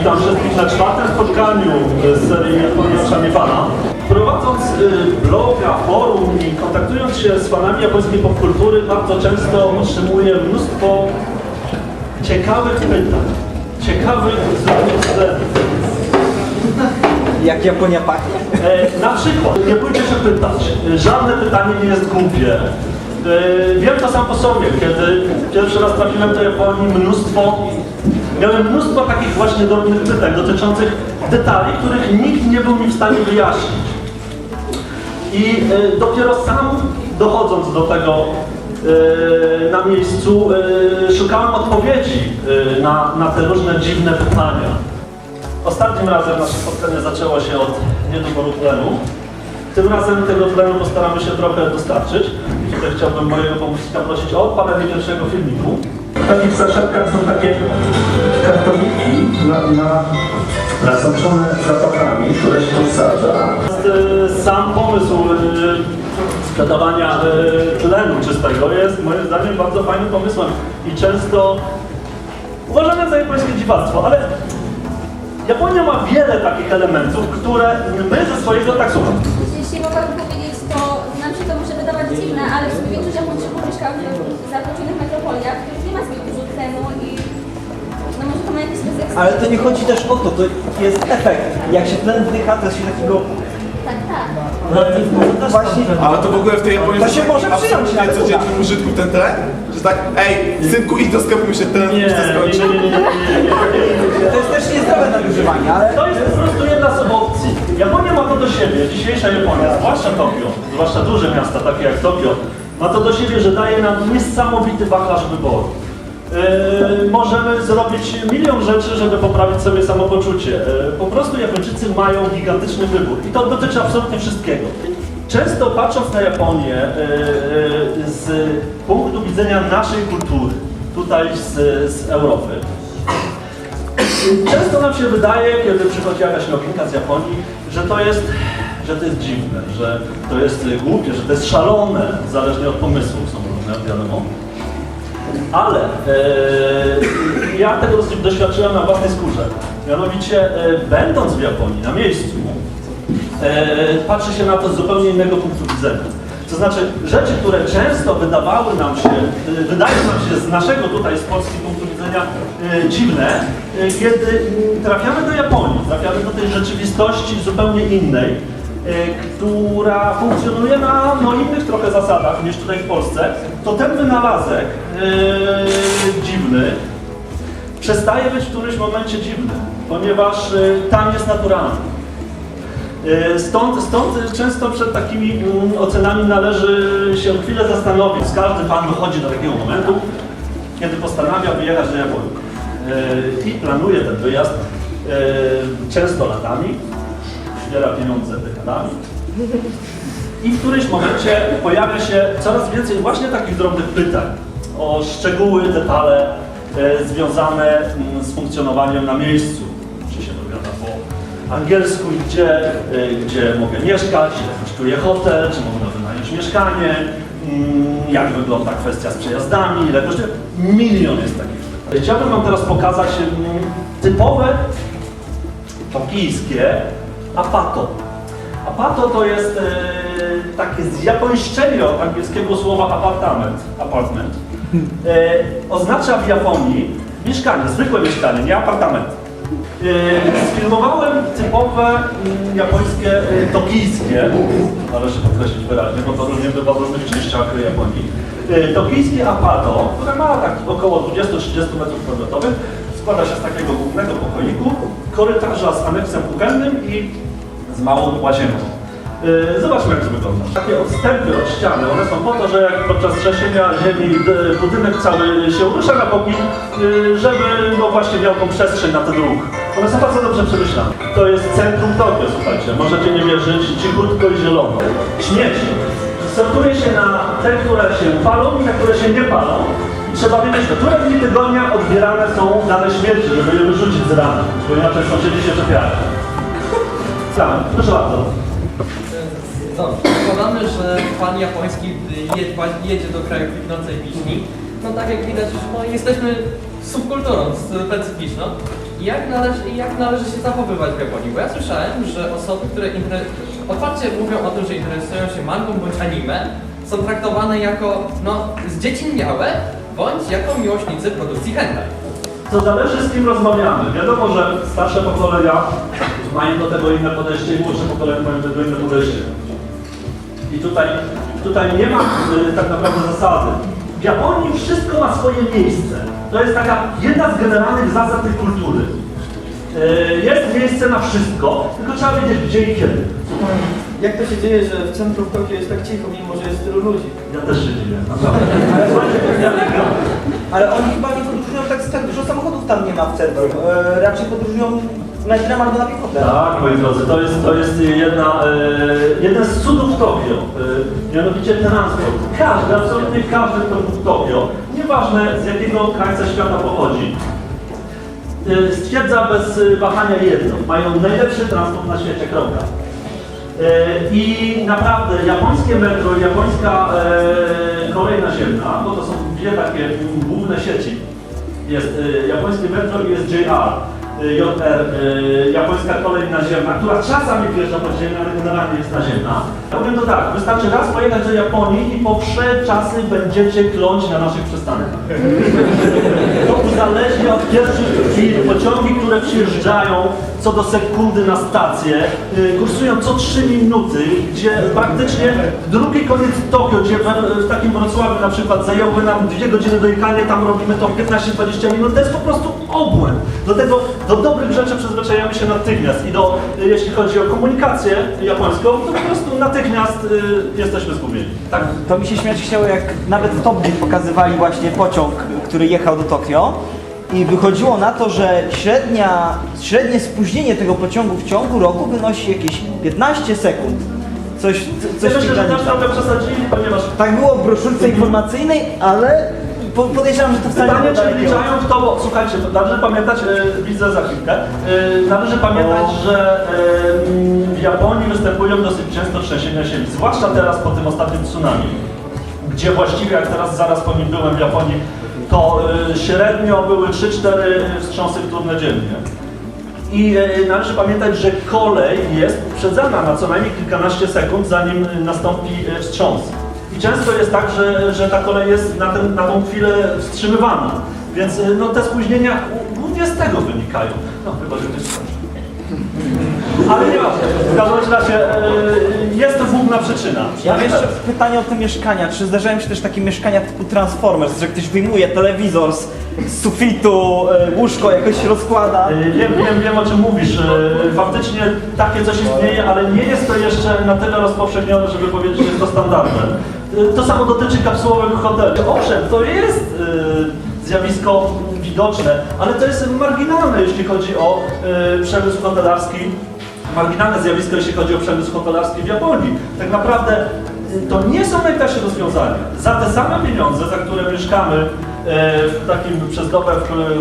Witam wszystkich na czwartym spotkaniu z serii Odpowiedzialczami Pana. Prowadząc y, bloga, forum i kontaktując się z fanami japońskiej popkultury, bardzo często otrzymuję mnóstwo ciekawych pytań, ciekawych względów. Jak Japonia pachnie. E, na przykład, nie bójcie się pytać, żadne pytanie nie jest głupie. E, wiem to sam po sobie, kiedy pierwszy raz trafiłem do Japonii, mnóstwo, miałem mnóstwo takich właśnie drobnych pytań dotyczących detali, których nikt nie był mi w stanie wyjaśnić. I e, dopiero sam dochodząc do tego e, na miejscu, szukałem odpowiedzi na, na te różne dziwne pytania. Ostatnim razem nasze spotkanie zaczęło się od niedoboru tlenu. Tym razem tego tlenu postaramy się trochę dostarczyć. Tutaj chciałbym mojego pomocnika prosić o odpalenie pierwszego filmiku. W takich zaszepkach są takie kartoniki na, na, nasoczone zapachami, które się. Natomiast, e, Sam pomysł e, sprzedawania e, tlenu czystego jest moim zdaniem bardzo fajnym pomysłem i często uważane za japońskie dziwactwo, ale Japonia ma wiele takich elementów, które my ze swojego tak słucham. Mogłabym powiedzieć, to nam się to może wydawać dziwne, ale w sumie większość Japończyków mieszka w zatoczonych metropoliach, których nie ma zbyt dużo tlenu i no może to ma jakieś efekt. Ale to nie chodzi też o to, to jest efekt. Jak się tlen wdycha, to się takiego... Tak, tak. No, właśnie... Ale to w ogóle w tej Japonii To się może przyjąć, ale codziennym użytku ten tlen? Że tak, ej, synku idź do sklepu, mi się ten Nie, nie, nie, skończy. nie, nie, nie, nie, nie. To jest też niezdrowe nadużywanie, ale... To jest po prostu jedna z Japonia ma to do siebie, dzisiejsza Japonia, zwłaszcza Tokio, zwłaszcza duże miasta takie jak Tokio, ma to do siebie, że daje nam niesamowity wachlarz wyboru. Yy, możemy zrobić milion rzeczy, żeby poprawić sobie samopoczucie. Yy, po prostu Japończycy mają gigantyczny wybór i to dotyczy absolutnie wszystkiego. Często patrząc na Japonię yy, yy, z punktu widzenia naszej kultury, tutaj z, z Europy, Często nam się wydaje, kiedy przychodzi jakaś nowinka z Japonii, że to jest, że to jest dziwne, że to jest głupie, że to jest szalone, zależnie od pomysłów są różne, wiadomo. Ale e, ja tego dosyć doświadczyłem na własnej skórze. Mianowicie, e, będąc w Japonii, na miejscu, e, patrzy się na to z zupełnie innego punktu widzenia. To znaczy, rzeczy, które często wydawały nam się, e, wydają nam się z naszego tutaj, z polskiego punktu widzenia e, dziwne, e, kiedy mm, trafiamy do Japonii, trafiamy do tej rzeczywistości zupełnie innej, która funkcjonuje na no, innych trochę zasadach niż tutaj w Polsce, to ten wynalazek dziwny przestaje być w którymś momencie dziwny, ponieważ tam jest naturalny. E, Stąd, stąd często przed takimi mm, ocenami należy się chwilę zastanowić. Każdy pan dochodzi do takiego momentu, kiedy postanawia wyjechać do Japonii. E, I planuje ten wyjazd e, często latami, zbiera pieniądze dekadami. I w którymś momencie pojawia się coraz więcej właśnie takich drobnych pytań o szczegóły, detale związane mm, z funkcjonowaniem na miejscu. Angielsku, gdzie, e, gdzie mogę mieszkać, ile kosztuje hotel, czy można wynająć mieszkanie, mm, jak wygląda kwestia z przejazdami, ile kosztuje. Milion jest takich. Chciałbym Wam teraz pokazać mm, typowe tokijskie apato. Apato to jest e, takie zjapońszczenie od angielskiego słowa apartament. apartment. E, oznacza w Japonii mieszkanie, zwykłe mieszkanie, nie apartament. E, sfilmowałem typowe mm, japońskie, e, tokijskie, należy podkreślić wyraźnie, bo to różnie bywa w różnych częściach Japonii. E, tokijskie apato, które ma tak około 20-30 metrów kwadratowych, składa się z takiego głównego pokoiku, korytarza z aneksem kuchennym i z małą łazienką. Yy, Zobaczmy jak to wygląda. Takie odstępy od ściany, one są po to, że jak podczas trzęsienia ziemi d- budynek cały się rusza na boki, yy, żeby no właśnie miał tą przestrzeń na ten ruch. One są bardzo dobrze przemyślane. To jest centrum Tokio, słuchajcie, możecie nie wierzyć, cichutko i zielono. Śmieci. Sortuje się na te, które się palą i te, które się nie palą. I trzeba wiedzieć, które dni tygodnia odbierane są dane śmierci, żeby je wyrzucić z rana, bo inaczej sąsiedzi się czepiają. Tak, proszę bardzo. No, zakładamy, że pan japoński jedzie, do kraju kwitnącej wiśni. No tak jak widać, no, jesteśmy subkulturą specyficzną. Jak należy, jak należy się zachowywać w Japonii? Bo ja słyszałem, że osoby, które otwarcie mówią o tym, że interesują się mangą bądź anime, są traktowane jako, no, zdziecinniałe, bądź jako miłośnicy produkcji hentai. To zależy z kim rozmawiamy. Wiadomo, że starsze pokolenia mają do tego inne podejście i młodsze pokolenia mają do tego inne podejście. I tutaj, tutaj nie ma y, tak naprawdę zasady. W Japonii wszystko ma swoje miejsce. To jest taka jedna z generalnych zasad tej kultury. Y, jest miejsce na wszystko, tylko trzeba wiedzieć gdzie i kiedy. Jak to się dzieje, że w centrum Tokio jest tak cicho, mimo że jest tylu ludzi? Ja też się dziwię, naprawdę. Ale oni chyba nie podróżują tak, tak dużo samochodów tam nie ma w centrum. E, raczej podróżują metrem albo na piechotę. Tak, moi drodzy, to jest, to jest jedna, e, jeden z cudów Tokio, e, mianowicie transport. Każdy, absolutnie każdy, kto w Tokio, nieważne z jakiego krańca świata pochodzi, e, stwierdza bez e, wahania jedno, mają najlepszy transport na świecie, kropka. E, I naprawdę japońskie metro, japońska e, kolej naziemna, bo to są dwie takie główne sieci. Jest e, japońskie metro i jest JR. JR, e, japońska kolej naziemna, która czasami wjeżdża pod ziemię, ale generalnie jest naziemna. Ja powiem to tak, wystarczy raz pojechać do Japonii i po wsze czasy będziecie kląć na naszych przystankach. To uzależnia od pierwszych chwil. Pociągi, które przyjeżdżają co do sekundy na stację, y, kursują co 3 minuty, gdzie praktycznie drugi koniec Tokio, gdzie w, w takim Wrocławiu na przykład zajęłoby nam dwie godziny dojechania, tam robimy to w 15-20 minut, to jest po prostu obłęd. Do tego, do dobrych rzeczy przyzwyczajamy się natychmiast i do, y, jeśli chodzi o komunikację japońską, to po prostu natychmiast y, jesteśmy zgubieni. Tak, To mi się śmiać chciało, jak nawet w Top Gear pokazywali właśnie pociąg, który jechał do Tokio i wychodziło na to, że średnia, średnie spóźnienie tego pociągu w ciągu roku wynosi jakieś 15 sekund. Coś, co- Ja coś w myślę, że też trochę przesadzili, ponieważ Tak było w broszurce informacyjnej, ale po, podejrzewam, że to wcale Pytanie, nie czy wliczają w to, bo słuchajcie, należy pamiętać, e, widzę za chwilkę, e, należy pamiętać, że e, w Japonii występują dosyć często trzęsienia ziemi, zwłaszcza teraz po tym ostatnim tsunami, gdzie właściwie jak teraz zaraz po nim byłem w Japonii, to e, średnio były 3-4 wstrząsy wtórne dziennie. I e, należy pamiętać, że kolej jest uprzedzana na co najmniej kilkanaście sekund, zanim nastąpi e, wstrząs. Często jest tak, że, że ta kolej jest na, ten, na tą chwilę wstrzymywana. Więc e, no, te spóźnienia głównie z tego wynikają. No chyba, że ktoś skończy. Ale nie ważne. W każdym razie e, jest to główna przyczyna. Ja mam jeszcze pytanie o te mieszkania. Czy zdarzają się też takie mieszkania typu Transformers, że ktoś wyjmuje telewizor z, z sufitu, e, łóżko jakoś się rozkłada? E, Wiem, wiem, wiem o czym mówisz. Faktycznie takie coś istnieje, ale nie jest to jeszcze na tyle rozpowszechnione, żeby powiedzieć, że jest to standardem. To samo dotyczy kapsułowych hoteli. Owszem, to jest e, zjawisko widoczne, ale to jest marginalne, jeśli chodzi o e, przemysł hotelarski. Marginalne zjawisko, jeśli chodzi o przemysł hotelarski w Japonii. Tak naprawdę e, to nie są najtańsze rozwiązania. Za te same pieniądze, za które mieszkamy e, w takim przez dobę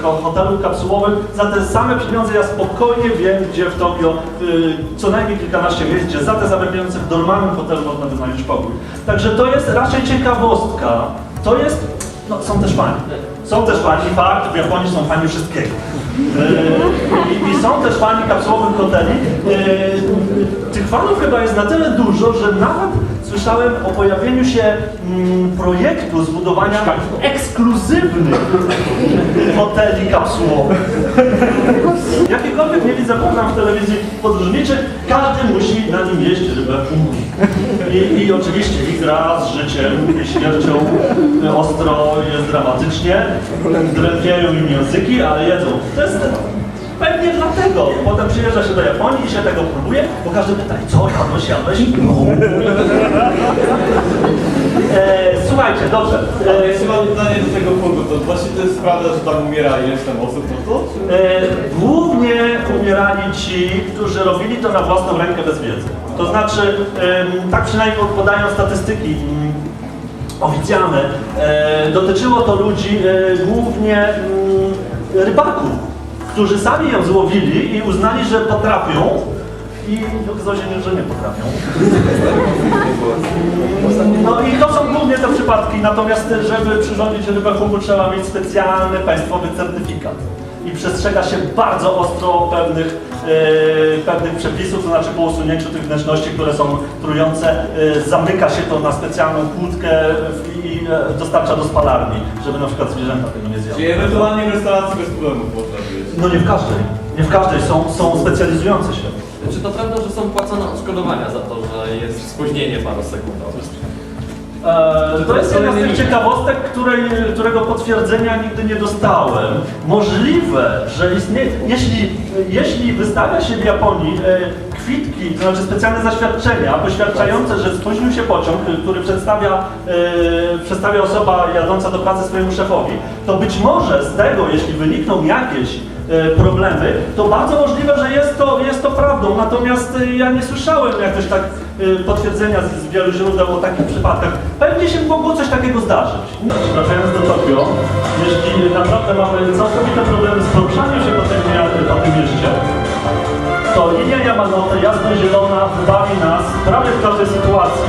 w hotelu kapsułowym, za te same pieniądze ja spokojnie wiem, gdzie w Tokio co najmniej kilkanaście miejsc, gdzie za te same pieniądze w normalnym hotelu można wynająć pokój. Także to jest raczej ciekawostka. To jest, no są też fani. Są też fani, fakt, w Japonii są fani wszystkiego. E, I, są też fani kapsułowych hoteli. E, Tych fanów chyba jest na tyle dużo, że nawet słyszałem o pojawieniu się mm, projektu zbudowania ekskluzywnych hoteli kapsułowych. Jakikolwiek nie widzę program w telewizji podróżniczy, każdy musi na nim jeść rybę. I, I oczywiście gra z życiem i śmiercią y, ostro jest dramatycznie, drętwieją im języki, ale jedzą. To jest dlatego. Potem przyjeżdża się do Japonii i się tego próbuje, bo każdy pyta, "I co jadłeś, jadłeś? No. E, słuchajcie, dobrze. E, jeśli mam pytanie do tego punktu, to właśnie to jest prawda, że tam umiera ileś tam osób, no to? E, Głównie umierali ci, którzy robili to na własną rękę bez wiedzy. To znaczy, em, tak przynajmniej podają statystyki mm, oficjalne, e, dotyczyło to ludzi e, głównie mm, rybaków, którzy sami ją złowili i uznali, że potrafią i okazało się, że nie potrafią. No i to są głównie te przypadki, natomiast żeby przyrządzić rybę hubu trzeba mieć specjalny państwowy certyfikat. I przestrzega się bardzo ostro pewnych, e, pewnych przepisów, to znaczy po usunięciu tych wnętrzności, które są trujące, e, zamyka się to na specjalną kłódkę i e, dostarcza do spalarni, żeby na przykład zwierzęta tego nie zjadły. Czyli ewentualnie w restauracji bez problemu można być. No nie w każdej, nie w każdej, są, są specjalizujące się. Czy to prawda, że są płacone odszkodowania za to, że jest spóźnienie parosekundowe? Eee, to jest jedna z tych ciekawostek, której, którego potwierdzenia nigdy nie dostałem. Możliwe, że istnieje, jeśli, jeśli wystawia się w Japonii e, kwitki, to znaczy specjalne zaświadczenia poświadczające, że spóźnił się pociąg, który przedstawia, e, przedstawia osoba jadąca do pracy swojemu szefowi, to być może z tego, jeśli wynikną jakieś e, problemy, to bardzo możliwe, że jest to, jest to. Natomiast e, ja nie słyszałem jakoś tak e, potwierdzenia z, wielu źródeł o takich przypadkach. Pewnie się mogło coś takiego zdarzyć. Wracając do Tokio, jeśli naprawdę mamy całkowite problemy z poruszaniem się po tym, po tym mieście, to linia Yamanote jasno-zielona wybawi nas prawie w każdej sytuacji.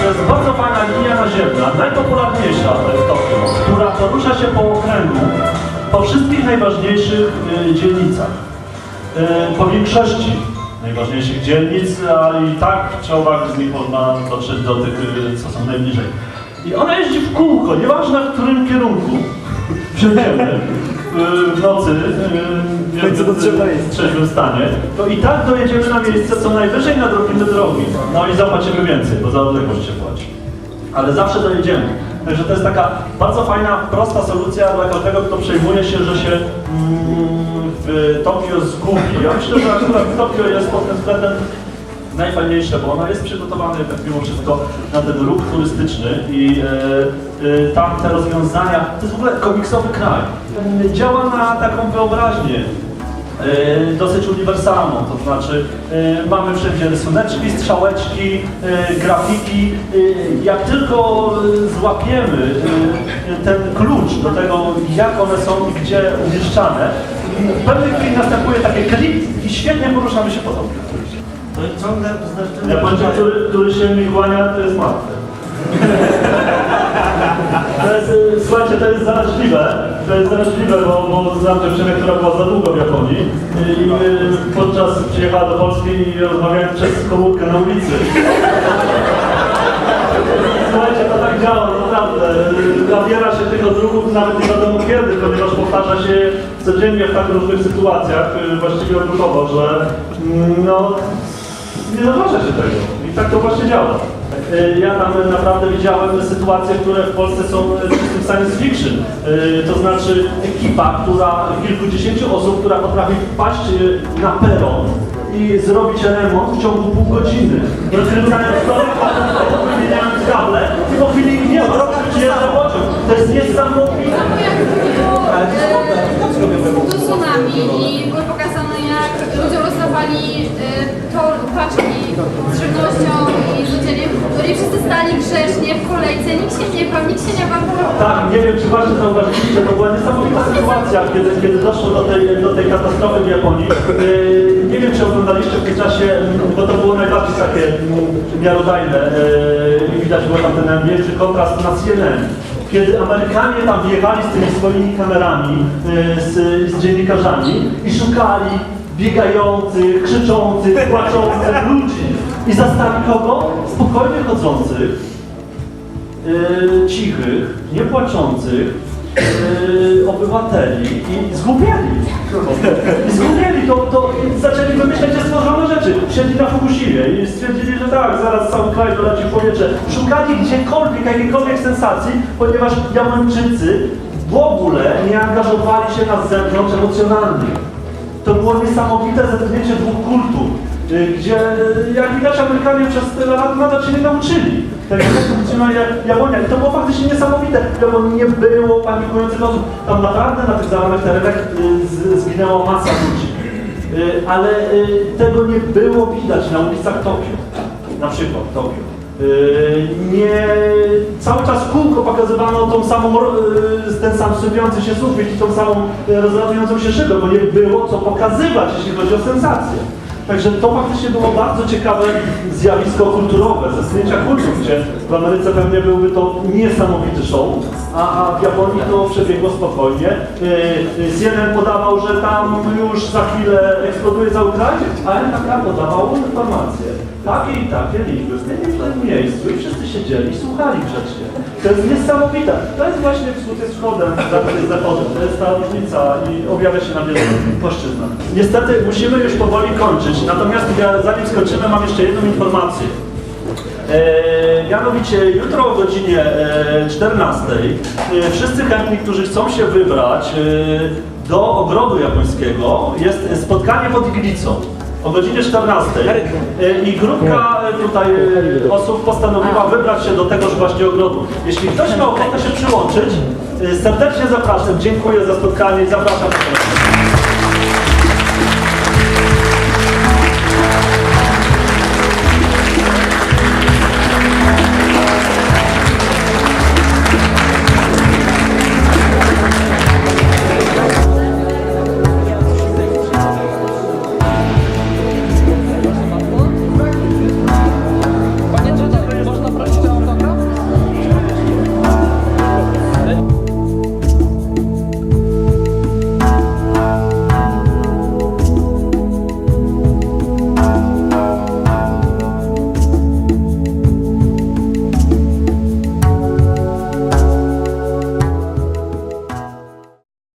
To jest bardzo fajna linia naziemna, najpopularniejsza w Tokio, która porusza się po okręgu, po wszystkich najważniejszych y, dzielnicach. Y, po większości najważniejszych dzielnic, a i tak czy owak z nich można dotrzeć do tych, y, co są najbliżej. I ona jeździ w kółko, nieważne w którym kierunku przejdziemy y, w nocy, y, jest. w trzeźwym stanie, to i tak dojedziemy na miejsce co najwyżej na drobiny drogi. No i zapłacimy więcej, bo za odległość się płaci. Ale zawsze dojedziemy. Także to jest taka bardzo fajna, prosta solucja dla każdego, kto przejmuje się, że się mm, w Tokio zgubi. Ja myślę, że akurat Tokio jest pod tym względem najfajniejsze, bo ona jest przygotowana tak mimo wszystko na ten ruch turystyczny i e, tam te rozwiązania, to jest w ogóle komiksowy kraj. Działa na taką wyobraźnię. E, Dosyć uniwersalną, to znaczy e, mamy wszędzie rysuneczki, strzałeczki, e, grafiki. Jak tylko złapiemy ten klucz do tego, jak one są i gdzie umieszczane, w pewnej chwili następuje takie klik i świetnie poruszamy się po Tokio. To jest ciągle znaczy, Japończyk, który, który się mi kłania, to jest martwy. To jest, słuchajcie, to jest zaraźliwe, to jest zaraźliwe, bo, bo znam dziewczynę, która była za długo w Japonii i podczas przyjechała do Polski i rozmawiałem przez komórkę na ulicy. Słuchajcie, to tak działa, naprawdę. Nabiera się tych odruchów nawet nie wiadomo kiedy, ponieważ powtarza się codziennie w tak różnych sytuacjach, y, właściwie odruchowo, że mm, no, nie zauważa się tego. I tak to właśnie działa. Y, Ja tam naprawdę widziałem sytuacje, które w Polsce są czystym science fiction. To znaczy ekipa, która, kilkudziesięciu osób, która potrafi wpaść y, na peron i zrobić remont w ciągu pół godziny. Rozkręcając to, wymieniając kable i po chwili ich nie ma. Przyjeżdża pociąg. To jest niesamowite. Tu tsunami i było pokazane jak ludzie rozdawali y, to paczki z żywnością i jedzeniem, którzy wszyscy stali grzecznie w kolejce, nikt się nie bał, nikt się nie awanturował. Tak, nie wiem czy właśnie zauważyliście, to była niesamowita sytuacja, kiedy, kiedy doszło do tej, do tej katastrofy w Japonii. Yy, nie wiem czy oglądaliście w tym czasie, bo to było najbardziej takie miarodajne yy, i widać było tam ten największy kontrast na CNN. Kiedy Amerykanie tam wjechali z tymi swoimi kamerami, yy, z, z dziennikarzami i szukali biegających, krzyczących, płaczących ludzi i zastali kogo? Spokojnie chodzących, yy, cichych, niepłaczących yy, obywateli i zgubieli. I zgubieli, to, to zaczęli wymyślać te stworzone rzeczy. Siedli na Fukushimie i stwierdzili, że tak, zaraz cały kraj doleci w powietrze. Szukali gdziekolwiek, jakiejkolwiek sensacji, ponieważ Japończycy w ogóle nie angażowali się na zewnątrz emocjonalnie. To było niesamowite zetknięcie dwóch kultur, y, gdzie y, jak widać Amerykanie przez tyle lat nadal się nie nauczyli. Tak jak funkcjonuje Japonia. I to było faktycznie niesamowite, bo nie było panikujących osób. Tam naprawdę na tych zalanych terenach y, zginęła masa ludzi. Ale tego nie było widać na ulicach Tokio. Na przykład Tokio. Y, Nie, cały czas kółko pokazywano tą samą, y, ten sam sypiący się sufit i tą samą y, rozlatującą się szybę, bo nie było co pokazywać, jeśli chodzi o sensację. Także to faktycznie było bardzo ciekawe zjawisko kulturowe, ze zdjęcia kultur, gdzie w Ameryce pewnie byłby to niesamowity show, a, a w Japonii to przebiegło spokojnie. CNN podawał, że tam już za chwilę eksploduje zaułek, a NHK podawało informacje. Takie i takie liczby w tym w tym miejscu i wszyscy siedzieli i słuchali grzecznie. To jest niesamowite. To jest właśnie wschód jest wschodem, zachód jest zachodem. To jest ta różnica i objawia się na wielu płaszczyznach. Niestety musimy już powoli kończyć. Natomiast ja, zanim skończymy, mam jeszcze jedną informację. E, mianowicie jutro o godzinie e, 14 e, wszyscy chętni, którzy chcą się wybrać e, do ogrodu japońskiego jest spotkanie pod iglicą o godzinie 14 e, i grupka e, tutaj e, osób postanowiła wybrać się do tegoż właśnie ogrodu. Jeśli ktoś ma ochotę się przyłączyć, e, serdecznie zapraszam. Dziękuję za spotkanie i zapraszam.